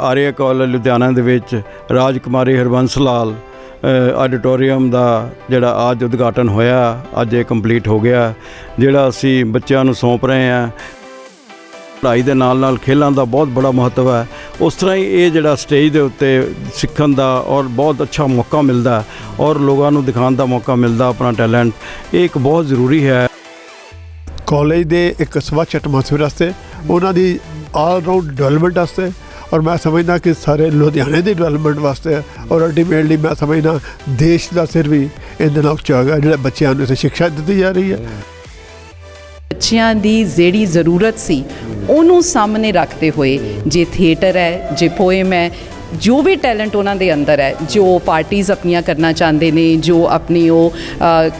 Arya college Ludhiana ਦੇ ਵਿੱਚ ਰਾਜਕੁਮਾਰੀ ਹਰਬੰਸ ਲਾਲ auditorium ਦਾ ਜਿਹੜਾ ਅੱਜ ਉਦਘਾਟਨ ਹੋਇਆ, ਅੱਜ ਇਹ ਕੰਪਲੀਟ ਹੋ ਗਿਆ, ਜਿਹੜਾ ਅਸੀਂ ਬੱਚਿਆਂ ਨੂੰ ਸੌਂਪ ਰਹੇ ਹਾਂ। ਪੜ੍ਹਾਈ ਦੇ ਨਾਲ ਨਾਲ ਖੇਲਾਂ ਦਾ ਬਹੁਤ ਬੜਾ ਮਹੱਤਵ ਹੈ। ਉਸ ਤਰ੍ਹਾਂ ਹੀ ਇਹ ਜਿਹੜਾ ਸਟੇਜ ਦੇ ਉੱਤੇ ਸਿੱਖਣ ਦਾ ਔਰ ਬਹੁਤ ਅੱਛਾ ਮੌਕਾ ਮਿਲਦਾ, ਔਰ ਲੋਕਾਂ ਨੂੰ ਦਿਖਾਉਣ ਦਾ ਮੌਕਾ ਮਿਲਦਾ ਆਪਣਾ ਟੈਲੈਂਟ, ਇਹ ਇੱਕ ਬਹੁਤ ਜ਼ਰੂਰੀ ਹੈ। ਕਾਲਜ ਦੇ ਇੱਕ ਸਵੱਛ ਐਟਮੋਸਫੇਅਰ ਵਾਸਤੇ, ਉਹਨਾਂ ਦੀ ਆਲ ਰਾਊਂਡ ਡਿਵੈਲਪਮੈਂਟ ਵਾਸਤੇ ਔਰ ਮੈਂ ਸਮਝਦਾ ਕਿ ਸਾਰੇ ਲੁਧਿਆਣੇ ਦੀ ਡਿਵੈਲਪਮੈਂਟ ਵਾਸਤੇ ਹੈ ਔਰ ਅਲਟੀਮੇਟਲੀ ਮੈਂ ਸਮਝਦਾ ਦੇਸ਼ ਦਾ ਸਿਰ ਵੀ ਇਹਦੇ ਨਾਲ ਉੱਚਾ ਹੋਗਾ ਜਿਹੜੇ ਬੱਚਿਆਂ ਨੂੰ ਇੱਥੇ ਸਿੱਖਿਆ ਦਿੱਤੀ ਜਾ ਰਹੀ ਹੈ। ਬੱਚਿਆਂ ਦੀ ਜਿਹੜੀ ਜ਼ਰੂਰਤ ਸੀ ਉਹਨੂੰ ਸਾਹਮਣੇ ਰੱਖਦੇ ਹੋਏ ਜੇ ਥੀਏਟਰ ਹੈ ਜੇ ਪੋਇਮ ਹੈ ਜੋ ਵੀ ਟੈਲੈਂਟ ਉਹਨਾਂ ਦੇ ਅੰਦਰ ਹੈ ਜੋ ਪਾਰਟੀਆਂ ਆਪਣੀਆਂ ਕਰਨਾ ਚਾਹੁੰਦੇ ਨੇ ਜੋ ਆਪਣੀ ਉਹ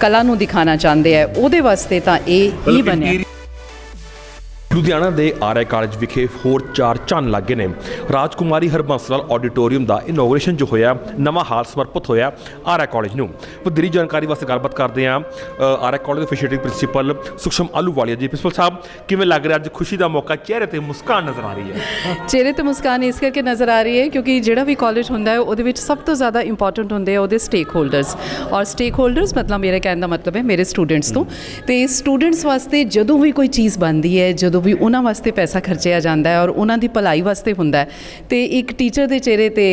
ਕਲਾ ਨੂੰ ਦਿਖਾਣਾ ਚਾਹੁੰਦੇ ਹੈ ਉਹਦੇ ਵਾਸਤੇ ਤਾਂ ਇਹ ਹੀ ਬਣਿਆ। ਲੁਧਿਆਣਾ ਦੇ ਆਰਆਈ ਕਾਲਜ ਵਿਖੇ ਹੋਰ ਚਾਰ ਚੰਨ ਲੱਗੇ ਨੇ। ਰਾਜਕੁਮਾਰੀ ਹਰਬੰਸ ਲਾਲ ਆਡੀਟੋਰੀਅਮ ਦਾ ਇਨੋਗ੍ਰੇਸ਼ਨ ਜੋ ਹੋਇਆ, ਨਵਾਂ ਹਾਲ ਸਮਰਪਿਤ ਹੋਇਆ ਆਰਆਈ ਕਾਲਜ ਨੂੰ। ਵਧੇਰੀ ਜਾਣਕਾਰੀ ਵਾਸਤੇ ਗੱਲਬਾਤ ਕਰਦੇ ਹਾਂ ਆਰਆਈ ਕਾਲਜ ਦੇ facility principal Sukhsham Ahluwalia ji principal ਸਾਹਿਬ, ਕਿਵੇਂ ਲੱਗ ਰਿਹਾ? ਅੱਜ ਖੁਸ਼ੀ ਦਾ ਮੌਕਾ, ਚਿਹਰੇ ਤੇ ਮੁਸਕਾਨ ਨਜ਼ਰ ਆ ਰਹੀ ਹੈ। ਚਿਹਰੇ ਤੇ ਮੁਸਕਾਨ ਇਸ ਕਰਕੇ ਨਜ਼ਰ ਆ ਰਹੀ ਹੈ ਕਿਉਂਕਿ ਜਿਹੜਾ ਵੀ ਕਾਲਜ ਹੁੰਦਾ ਹੈ, ਉਹਦੇ ਵਿੱਚ ਸਭ ਤੋਂ ਜ਼ਿਆਦਾ ਇੰਪੋਰਟੈਂਟ ਹੁੰਦੇ ਆ ਉਹਦੇ ਸਟੇਕ ਹੋਲਡਰਸ ਔਰ ਸਟੇਕ ਹੋਲਡਰਸ ਮਤਲਬ ਮੇਰੇ ਕਹਿਣ ਦਾ ਮਤਲਬ ਹੈ ਮੇਰੇ ਸਟੂਡੈਂਟਸ ਤੋਂ। ਤੇ ਸਟੂਡੈਂਟਸ ਵਾਸਤੇ ਜਦੋਂ ਵੀ ਕੋਈ ਚੀਜ਼ ਬਣਦੀ ਹੈ, ਜਦੋਂ ਵੀ ਉਹਨਾਂ ਵਾਸਤੇ ਪੈਸਾ ਖਰਚਿਆ ਜਾਂਦਾ ਹੈ ਔਰ ਉਹਨਾਂ ਦੀ ਭਲਾਈ ਵਾਸਤੇ ਹੁੰਦਾ ਹੈ। ਤੇ ਇੱਕ ਟੀਚਰ ਦੇ ਚਿਹਰੇ ਤੇ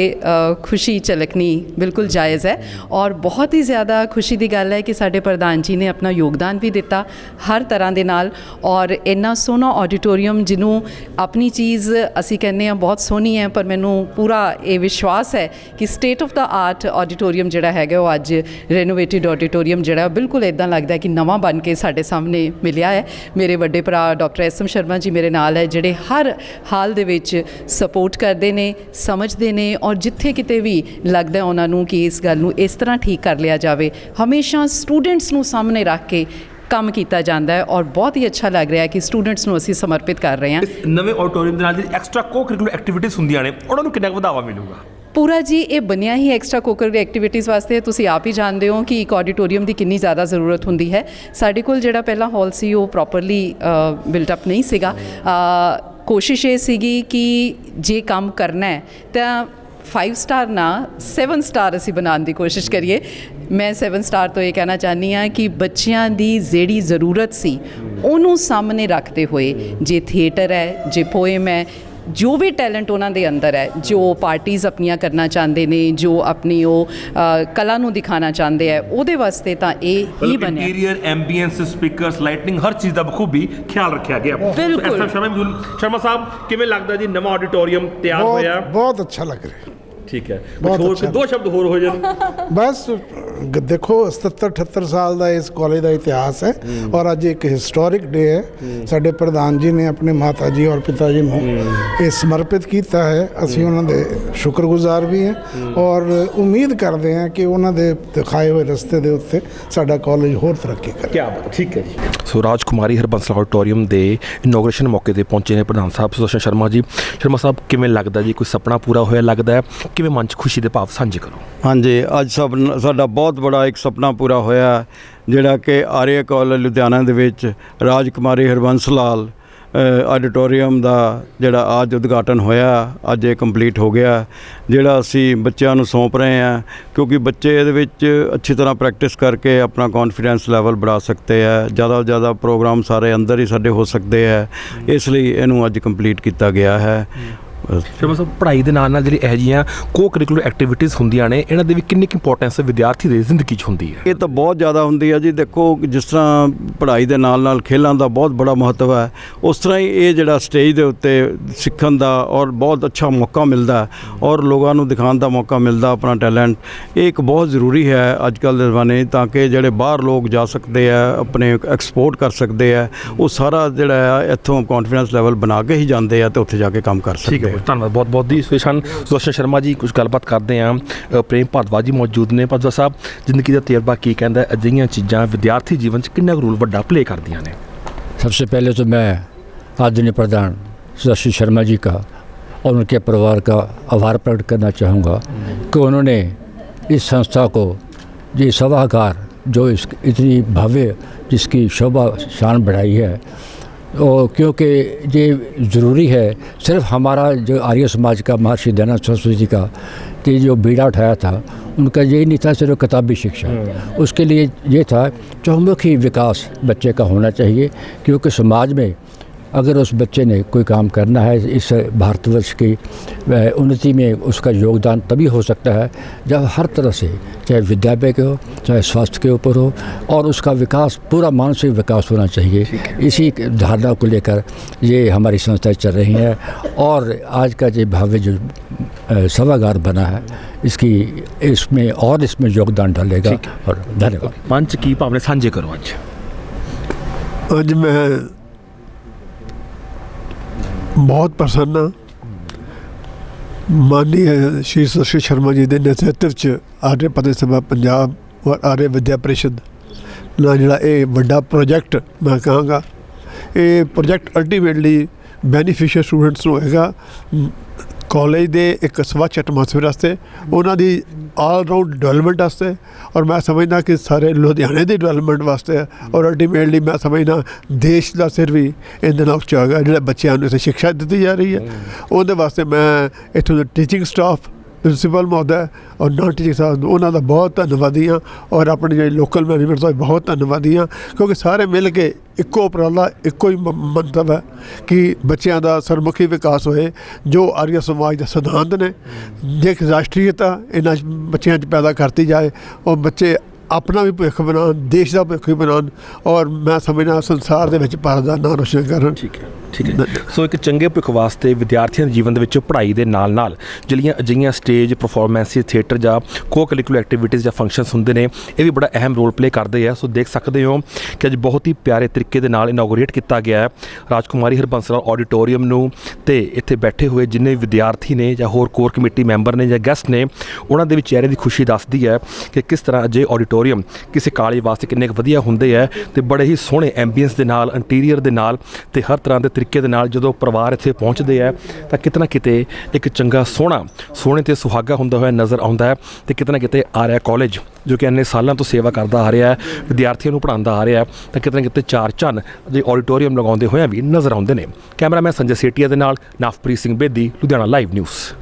ਖੁਸ਼ੀ ਝਲਕਣੀ ਬਿਲਕੁਲ ਜਾਇਜ਼ ਹੈ ਔਰ ਬਹੁਤ ਹੀ ਜ਼ਿਆਦਾ ਖੁਸ਼ੀ ਦੀ ਗੱਲ ਹੈ ਕਿ ਸਾਡੇ ਪ੍ਰਧਾਨ ਜੀ ਨੇ ਆਪਣਾ ਯੋਗਦਾਨ ਵੀ ਦਿੱਤਾ ਹਰ ਤਰ੍ਹਾਂ ਦੇ ਨਾਲ ਔਰ ਇੰਨਾ ਸੋਹਣਾ ਆਡੀਟੋਰੀਅਮ ਜਿਹਨੂੰ ਆਪਣੀ ਚੀਜ਼ ਅਸੀਂ ਕਹਿੰਦੇ ਹਾਂ ਬਹੁਤ ਸੋਹਣੀ ਹੈ, ਪਰ ਮੈਨੂੰ ਪੂਰਾ ਇਹ ਵਿਸ਼ਵਾਸ ਹੈ ਕਿ state of the art auditorium ਜਿਹੜਾ ਹੈਗਾ ਉਹ ਅੱਜ ਰੈਨੋਵੇਟਿਡ ਆਡੀਟੋਰੀਅਮ ਜਿਹੜਾ ਬਿਲਕੁਲ ਇਦਾਂ ਲੱਗਦਾ ਕਿ ਨਵਾਂ ਬਣ ਕੇ ਸਾਡੇ ਸਾਹਮਣੇ ਮਿਲਿਆ ਹੈ। ਮੇਰੇ ਵੱਡੇ ਭਰਾ doctor S M Sharma ji ਮੇਰੇ ਨਾਲ ਹੈ, ਜਿਹੜੇ ਹਰ ਹਾਲ ਦੇ ਵਿੱਚ ਸਪੋਰਟ ਕਰਦੇ ਨੇ, ਸਮਝਦੇ ਨੇ ਔਰ ਜਿੱਥੇ ਕਿਤੇ ਵੀ ਲੱਗਦਾ ਉਹਨਾਂ ਨੂੰ ਕਿ ਇਸ ਗੱਲ ਨੂੰ ਇਸ ਤਰ੍ਹਾਂ ਠੀਕ ਕਰ ਲਿਆ ਜਾਵੇ। ਹਮੇਸ਼ਾ ਸਟੂਡੈਂਟਸ ਨੂੰ ਸਾਹਮਣੇ ਰੱਖ ਕੇ ਕੰਮ ਕੀਤਾ ਜਾਂਦਾ ਹੈ ਔਰ ਬਹੁਤ ਹੀ ਅੱਛਾ ਲੱਗ ਰਿਹਾ ਹੈ ਕਿ ਸਟੂਡੈਂਟਸ ਨੂੰ ਅਸੀਂ ਸਮਰਪਿਤ ਕਰ ਰਹੇ ਹਾਂ। ਨਵੇਂ ਆਡੀਟੋਰੀਅਮ ਦੇ ਨਾਲ ਜਿਹੜੀ ਐਕਸਟਰਾ ਕੋ ਕਰਿਕੂਲਰ ਐਕਟੀਵਿਟੀਜ਼ ਹੁੰਦੀਆਂ ਨੇ, ਉਹਨਾਂ ਨੂੰ ਕਿੰਨਾ ਕੁ ਵਧਾਵਾ ਮਿਲੂਗਾ? ਪੂਰਾ ਜੀ, ਇਹ ਬਣਿਆ ਹੀ ਐਕਸਟਰਾ ਕੋਕਰ ਐਕਟੀਵਿਟੀਜ਼ ਵਾਸਤੇ ਤੁਸੀਂ ਆਪ ਹੀ ਜਾਣਦੇ ਹੋ ਕਿ ਇੱਕ ਆਡੀਟੋਰੀਅਮ ਦੀ ਕਿੰਨੀ ਜ਼ਿਆਦਾ ਜ਼ਰੂਰਤ ਹੁੰਦੀ ਹੈ। ਸਾਡੇ ਕੋਲ ਜਿਹੜਾ ਪਹਿਲਾ ਹਾਲ ਸੀ, ਉਹ ਪ੍ਰੋਪਰਲੀ ਬਿਲਟ ਅਪ ਨਹੀਂ ਸੀਗਾ। ਕੋਸ਼ਿਸ਼ ਇਹ ਸੀਗੀ ਕਿ ਜੇ ਕੰਮ ਕਰਨਾ ਹੈ, ਤਾਂ 5 ਸਟਾਰ ਨਾ 7 ਸਟਾਰ ਅਸੀਂ ਬਣਾਉਣ ਦੀ ਕੋਸ਼ਿਸ਼ ਕਰੀਏ। ਮੈਂ 7 ਸਟਾਰ ਤੋਂ ਇਹ ਕਹਿਣਾ ਚਾਹਨੀ ਆ ਕਿ ਬੱਚਿਆਂ ਦੀ ਜਿਹੜੀ ਜ਼ਰੂਰਤ ਸੀ, ਉਹਨੂੰ ਸਾਹਮਣੇ ਰੱਖਦੇ ਹੋਏ, ਜੇ ਥੀਏਟਰ ਹੈ, ਜੇ ਪੋਇਮ ਹੈ ਜੋ ਵੀ ਟੈਲੈਂਟ ਉਹਨਾਂ ਦੇ ਅੰਦਰ ਹੈ ਜੋ ਪਾਰਟੀਆਂ ਆਪਣੀਆਂ ਕਰਨਾ ਚਾਹੁੰਦੇ ਨੇ ਜੋ ਆਪਣੀ ਉਹ ਕਲਾ ਨੂੰ ਦਿਖਾਣਾ ਚਾਹੁੰਦੇ ਹੈ ਉਹਦੇ ਵਾਸਤੇ ਤਾਂ ਇਹ ਹੀ ਬਣਿਆ। ਇੰਟੀਰੀਅਰ ਐਂਬੀਐਂਸ ਸਪੀਕਰਸ ਲਾਈਟਨਿੰਗ ਹਰ ਚੀਜ਼ ਦਾ ਬਖੂਬੀ ਖਿਆਲ ਰੱਖਿਆ ਗਿਆ। ਬਿਲਕੁਲ। ਸ਼ਰਮਾ ਸਾਹਿਬ ਕਿਵੇਂ ਲੱਗਦਾ ਜੀ ਨਵਾਂ ਆਡੀਟੋਰੀਅਮ ਤਿਆਰ ਹੋਇਆ? ਬਹੁਤ ਅੱਛਾ ਲੱਗ ਰਿਹਾ। ਠੀਕ ਹੈ। ਬਹੁਤ ਹੋਰ। ਦੋ ਸ਼ਬਦ ਹੋਰ ਹੋ ਜਾਣ। ਬਸ ਦੇਖੋ 77 78 ਸਾਲ ਦਾ ਇਸ ਕਾਲਜ ਦਾ ਇਤਿਹਾਸ ਹੈ ਔਰ ਅੱਜ ਇੱਕ ਹਿਸਟੋਰਿਕ ਡੇ ਹੈ। ਸਾਡੇ ਪ੍ਰਧਾਨ ਜੀ ਨੇ ਆਪਣੇ ਮਾਤਾ ਜੀ ਔਰ ਪਿਤਾ ਜੀ ਨੂੰ ਇਹ ਸਮਰਪਿਤ ਕੀਤਾ ਹੈ। ਅਸੀਂ ਉਹਨਾਂ ਦੇ ਸ਼ੁਕਰਗੁਜ਼ਾਰ ਵੀ ਹਾਂ ਔਰ ਉਮੀਦ ਕਰਦੇ ਹਾਂ ਕਿ ਉਹਨਾਂ ਦੇ ਦਿਖਾਏ ਹੋਏ ਰਸਤੇ ਦੇ ਉੱਤੇ ਸਾਡਾ ਕਾਲਜ ਹੋਰ ਤਰੱਕੀ ਕਰੇ। ਕੀ ਬਾਤ ਠੀਕ ਹੈ ਜੀ। ਸੋ ਰਾਜਕੁਮਾਰੀ ਹਰਬੰਸ ਆਡੀਟੋਰੀਅਮ ਦੇ ਇਨੋਗ੍ਰੇਸ਼ਨ ਮੌਕੇ ਤੇ ਪਹੁੰਚੇ ਨੇ ਪ੍ਰਧਾਨ ਸਾਹਿਬ ਸੁਦਰਸ਼ਨ ਸ਼ਰਮਾ ਜੀ। ਸ਼ਰਮਾ ਸਾਹਿਬ ਕਿਵੇਂ ਲੱਗਦਾ ਜੀ? ਕੋਈ ਸੁਪਨਾ ਪੂਰਾ ਹੋਇਆ ਲੱਗਦਾ ਹੈ? ਕਿਵੇਂ ਮਨ 'ਚ ਖੁਸ਼ੀ ਦੇ ਭਾਵ ਸਾਂਝੇ ਕਰੋ? ਹਾਂਜੀ ਅੱਜ ਸਭ ਸਾਡਾ ਬਹੁਤ ਬਹੁਤ ਬੜਾ ਇੱਕ ਸੁਪਨਾ ਪੂਰਾ ਹੋਇਆ ਜਿਹੜਾ ਕਿ ਆਰੀਆ ਕਾਲਜ ਲੁਧਿਆਣਾ ਦੇ ਵਿੱਚ ਰਾਜਕੁਮਾਰੀ ਹਰਬੰਸ ਲਾਲ ਆਡੀਟੋਰੀਅਮ ਦਾ ਜਿਹੜਾ ਅੱਜ ਉਦਘਾਟਨ ਹੋਇਆ, ਅੱਜ ਇਹ ਕੰਪਲੀਟ ਹੋ ਗਿਆ, ਜਿਹੜਾ ਅਸੀਂ ਬੱਚਿਆਂ ਨੂੰ ਸੌਂਪ ਰਹੇ ਹਾਂ, ਕਿਉਂਕਿ ਬੱਚੇ ਇਹਦੇ ਵਿੱਚ ਅੱਛੀ ਤਰ੍ਹਾਂ ਪ੍ਰੈਕਟਿਸ ਕਰਕੇ ਆਪਣਾ ਕੌਨਫੀਡੈਂਸ ਲੈਵਲ ਵਧਾ ਸਕਦੇ ਆ, ਜ਼ਿਆਦਾ ਤੋਂ ਜ਼ਿਆਦਾ ਪ੍ਰੋਗਰਾਮ ਸਾਰੇ ਅੰਦਰ ਹੀ ਸਾਡੇ ਹੋ ਸਕਦੇ ਆ, ਇਸ ਲਈ ਇਹਨੂੰ ਅੱਜ ਕੰਪਲੀਟ ਕੀਤਾ ਗਿਆ ਹੈ। ਸ਼ਰਮਾ ਸਾਹਿਬ ਪੜ੍ਹਾਈ ਦੇ ਨਾਲ ਨਾਲ ਜਿਹੜੀ ਇਹ ਜੀਆਂ ਕੋ ਕਰਿਕੂਲਰ ਐਕਟੀਵਿਟੀਜ਼ ਹੁੰਦੀਆਂ ਨੇ ਇਹਨਾਂ ਦੀ ਵੀ ਕਿੰਨੀ ਕੁ ਇੰਪੋਰਟੈਂਸ ਵਿਦਿਆਰਥੀ ਦੀ ਜ਼ਿੰਦਗੀ 'ਚ ਹੁੰਦੀ ਹੈ? ਇਹ ਤਾਂ ਬਹੁਤ ਜ਼ਿਆਦਾ ਹੁੰਦੀ ਹੈ ਜੀ। ਦੇਖੋ ਜਿਸ ਤਰ੍ਹਾਂ ਪੜ੍ਹਾਈ ਦੇ ਨਾਲ ਨਾਲ ਖੇਲਾਂ ਦਾ ਬਹੁਤ ਬੜਾ ਮਹੱਤਵ ਹੈ। ਉਸ ਤਰ੍ਹਾਂ ਹੀ ਇਹ ਜਿਹੜਾ ਸਟੇਜ ਦੇ ਉੱਤੇ ਸਿੱਖਣ ਦਾ ਔਰ ਬਹੁਤ ਅੱਛਾ ਮੌਕਾ ਮਿਲਦਾ ਔਰ ਲੋਕਾਂ ਨੂੰ ਦਿਖਾਉਣ ਦਾ ਮੌਕਾ ਮਿਲਦਾ ਆਪਣਾ ਟੈਲੈਂਟ ਇਹ ਇੱਕ ਬਹੁਤ ਜ਼ਰੂਰੀ ਹੈ ਅੱਜ ਕੱਲ੍ਹ ਦੇ ਜ਼ਮਾਨੇ ਤਾਂ ਕਿ ਜਿਹੜੇ ਬਾਹਰ ਲੋਕ ਜਾ ਸਕਦੇ ਆ ਆਪਣੇ ਐਕਸਪੋਰਟ ਕਰ ਸਕਦੇ ਆ ਉਹ ਸਾਰਾ ਜਿਹੜਾ ਇੱਥੋਂ ਕੌਨਫੀਡੈਂਸ ਲੈਵਲ ਬਣਾ ਕੇ ਹੀ ਜਾਂਦੇ ਆ ਤੇ ਉੱਥੇ ਜਾ ਕੇ ਕੰਮ ਕਰ ਸਕਦੇ ਆ ਧੰਨਵਾਦ ਬਹੁਤ ਬਹੁਤ ਦੀ ਸਪੈਸ਼ਲ ਸੁਦਰਸ਼ਨ ਸ਼ਰਮਾ ਜੀ ਕੁਝ ਗੱਲਬਾਤ ਕਰਦੇ ਆਂ ਅ, ਪ੍ਰੇਮ ਭਾਰਦਵਾਜ ਜੀ ਮੌਜੂਦ ਨੇ ਭਾਰਦਵਾਜ ਸਾਹਿਬ ਜ਼ਿੰਦਗੀ ਦਾ ਤਜਰਬਾ ਕੀ ਕਹਿੰਦਾ ਹੈ? ਅਜਿਹੀਆਂ ਚੀਜ਼ਾਂ ਵਿਦਿਆਰਥੀ ਜੀਵਨ 'ਚ ਕਿੰਨਾ ਕੁ ਰੋਲ ਵੱਡਾ ਪਲੇ ਕਰਦੀਆਂ ਨੇ सबसे पहले तो मैं आदरणीय प्रधान सुदर्शन शर्मा जी का और उनके परिवार का आभार प्रकट करना चाहूँगा कि उन्होंने इस संस्था को ये सभागार जो इस इतनी भव्य जिसकी शोभा शान बढ़ाई है और क्योंकि ये ज़रूरी है सिर्फ़ हमारा जो आर्य समाज का महर्षि दयानंद सरस्वती जी का कि जो बीड़ा उठाया था उनका यही नहीं था सिर्फ़ किताबी शिक्षा। उसके लिए ये था चौमुखी विकास बच्चे का होना चाहिए क्योंकि समाज में अगर उस बच्चे ने कोई काम करना है इस भारतवर्ष की उन्नति में उसका योगदान तभी हो सकता है जब हर तरह से चाहे विद्यालय के हो चाहे स्वास्थ्य के ऊपर हो और उसका विकास पूरा मानसिक विकास होना चाहिए। इसी धारणा को लेकर ये हमारी संस्थाएँ चल रही हैं और आज का जो भव्य जो सभागार बना है इसकी इसमें और इसमें योगदान डालेगा और धन्यवाद। मंच की भावना साझे करो आज। अज मैं ਬਹੁਤ ਪ੍ਰਸੰਨ ਹਾਂ ਮਾਨनीय ਸ਼੍ਰੀ ਸਸ਼ੀ ਸ਼ਰਮਾ ਜੀ ਦੇ ਨੇਤਰਤਵ ਚ ਆਰਯ ਪਤੇ ਸਭਾ ਪੰਜਾਬ ਔਰ ਆਰਯ ਵਿਦਿਆ ਪ੍ਰੀਸ਼ਦ ਨਾਲ ਜਿਹੜਾ ਇਹ ਵੱਡਾ ਪ੍ਰੋਜੈਕਟ ਮੈਂ ਕਹਾਂਗਾ। ਇਹ ਪ੍ਰੋਜੈਕਟ ਅਲਟੀਮੇਟਲੀ ਬੈਨੀਫੀਸ਼ੀਅਲ ਸਟੂਡੈਂਟਸ ਨੂੰ ਹੋਏਗਾ ਕਾਲਜ ਦੇ ਇੱਕ ਸਵੱਛ ਐਟਮੋਸਫੇਅਰ ਵਾਸਤੇ ਉਹਨਾਂ ਦੀ ਆਲ ਰਾਊਂਡ ਡਿਵੈਲਪਮੈਂਟ ਵਾਸਤੇ ਔਰ ਮੈਂ ਸਮਝਦਾ ਕਿ ਸਾਰੇ ਲੁਧਿਆਣੇ ਦੀ ਡਿਵੈਲਪਮੈਂਟ ਵਾਸਤੇ ਔਰ ਅਲਟੀਮੇਟਲੀ ਮੈਂ ਸਮਝਦਾ ਦੇਸ਼ ਦਾ ਸਿਰ ਵੀ ਇਹਦੇ ਨਾਲ ਉੱਚਾ ਹੋਗਾ ਜਿਹੜੇ ਬੱਚਿਆਂ ਨੂੰ ਸਿੱਖਿਆ ਦਿੱਤੀ ਜਾ ਰਹੀ ਹੈ। ਉਹਦੇ ਵਾਸਤੇ ਮੈਂ ਇੱਥੋਂ ਦੇ ਟੀਚਿੰਗ ਸਟਾਫ ਪ੍ਰਿੰਸੀਪਲ ਮਹੋਦੈ ਔਰ ਨਾਨ ਟੀਚਿੰਗ ਸਾਹਿਬ ਉਹਨਾਂ ਦਾ ਬਹੁਤ ਧੰਨਵਾਦੀ ਹਾਂ ਔਰ ਆਪਣੀ ਜਿਹੜੀ ਲੋਕਲ ਮੈਨੇਜਮੈਂਟ ਦਾ ਵੀ ਬਹੁਤ ਧੰਨਵਾਦੀ ਹਾਂ ਕਿਉਂਕਿ ਸਾਰੇ ਮਿਲ ਕੇ ਇੱਕੋ ਉਪਰਾਲਾ, ਇੱਕੋ ਹੀ ਮੰਤਵ ਹੈ ਕਿ ਬੱਚਿਆਂ ਦਾ ਸਰਮੁਖੀ ਵਿਕਾਸ ਹੋਏ, ਜੋ ਆਰੀਆ ਸਮਾਜ ਦੇ ਸਿਧਾਂਤ ਨੇ ਜੇ ਇੱਕ ਰਾਸ਼ਟਰੀਅਤਾ ਇਹਨਾਂ 'ਚ ਬੱਚਿਆਂ 'ਚ ਪੈਦਾ ਕਰਤੀ ਜਾਏ ਔਰ ਬੱਚੇ ਆਪਣਾ ਵੀ ਭਵਿੱਖ ਬਣਾਉਣ, ਦੇਸ਼ ਦਾ ਭਵਿੱਖ ਵੀ ਬਣਾਉਣ ਔਰ ਮੈਂ ਸਮਝਣਾ ਸੰਸਾਰ ਦੇ ਵਿੱਚ ਭਾਰਤ ਦਾ ਨਾਮ ਰੋਸ਼ਨ ਕਰਨ। ਠੀਕ ਹੈ। ਠੀਕ ਹੈ ਸੋ ਇੱਕ ਚੰਗੇ ਭਵਿੱਖ ਵਾਸਤੇ ਵਿਦਿਆਰਥੀਆਂ ਦੇ ਜੀਵਨ ਦੇ ਵਿੱਚ ਪੜ੍ਹਾਈ ਦੇ ਨਾਲ ਨਾਲ ਜਿਹੜੀਆਂ ਅਜਿਹੀਆਂ ਸਟੇਜ ਪਰਫਾਰਮੈਂਸਿਸ ਥੀਏਟਰ ਜਾਂ ਕੋ ਕਰਿਕੂਲਰ ਐਕਟੀਵਿਟੀਜ਼ ਜਾਂ ਫੰਕਸ਼ਨਸ ਹੁੰਦੇ ਨੇ, ਇਹ ਵੀ ਬੜਾ ਅਹਿਮ ਰੋਲ ਪਲੇ ਕਰਦੇ ਆ। ਸੋ ਦੇਖ ਸਕਦੇ ਹੋ ਕਿ ਅੱਜ ਬਹੁਤ ਹੀ ਪਿਆਰੇ ਤਰੀਕੇ ਦੇ ਨਾਲ ਇਨੋਗਰੇਟ ਕੀਤਾ ਗਿਆ ਹੈ ਰਾਜਕੁਮਾਰੀ ਹਰਬੰਸਲਾਲ ਆਡੀਟੋਰੀਅਮ ਨੂੰ ਤੇ ਇੱਥੇ ਬੈਠੇ ਹੋਏ ਜਿੰਨੇ ਵਿਦਿਆਰਥੀ ਨੇ ਜਾਂ ਹੋਰ ਕੋਰ ਕਮੇਟੀ ਮੈਂਬਰ ਨੇ ਜਾਂ ਗੈਸਟ ਨੇ, ਉਹਨਾਂ ਦੇ ਵਿੱਚ ਚਿਹਰੇ ਦੀ ਖੁਸ਼ੀ ਦੱਸਦੀ ਹੈ ਕਿ ਕਿਸ ਤਰ੍ਹਾਂ ਅਜੇ ਆਡੀਟੋਰੀਅਮ ਕਿਸੇ ਕਾਲਜ ਵਾਸਤੇ ਕਿੰਨੇ ਕੁ ਵਧੀਆ ਹੁੰਦੇ ਆ ਤੇ ਬੜੇ ਹੀ ਸੋਹਣੇ ਐਂਬੀਐਂਸ ਦੇ ਨਾਲ ਇੰਟੀਰੀਅਰ ਦੇ ਨਾਲ ਤੇ ਹਰ ਤਰ੍ਹਾਂ ਦੇ ਤਰੀਕੇ ਦੇ ਨਾਲ ਜਦੋਂ ਪਰਿਵਾਰ ਇੱਥੇ ਪਹੁੰਚਦੇ ਆ, ਤਾਂ ਕਿਤਨਾ ਕਿਤੇ ਇੱਕ ਚੰਗਾ ਸੋਹਣਾ, ਸੋਹਣੇ ਤੇ ਸੁਹਾਗਾ ਹੁੰਦਾ ਹੋਇਆ ਨਜ਼ਰ ਆਉਂਦਾ ਹੈ ਤੇ ਕਿਤਨਾ ਕਿਤੇ ਆਰਿਆ ਕਾਲਜ ਜੋ ਕਿ ਇੰਨੇ ਸਾਲਾਂ ਤੋਂ ਸੇਵਾ ਕਰਦਾ ਆ ਰਿਹਾ ਹੈ, ਵਿਦਿਆਰਥੀਆਂ ਨੂੰ ਪੜ੍ਹਾਉਂਦਾ ਆ ਰਿਹਾ ਹੈ, ਤਾਂ ਕਿਤਨਾ ਕਿਤੇ ਚਾਰ ਚੰਨ ਜੇ ਆਡੀਟੋਰੀਅਮ ਲਗਾਉਂਦੇ ਹੋਇਆ ਵੀ ਨਜ਼ਰ ਆਉਂਦੇ ਨੇ। ਕੈਮਰਾਮੈਨ ਸੰਜੇ ਸੇਟੀਆ ਦੇ ਨਾਲ ਨਵਪ੍ਰੀਤ ਸਿੰਘ ਬੇਦੀ, ਲੁਧਿਆਣਾ ਲਾਈਵ ਨਿਊਜ਼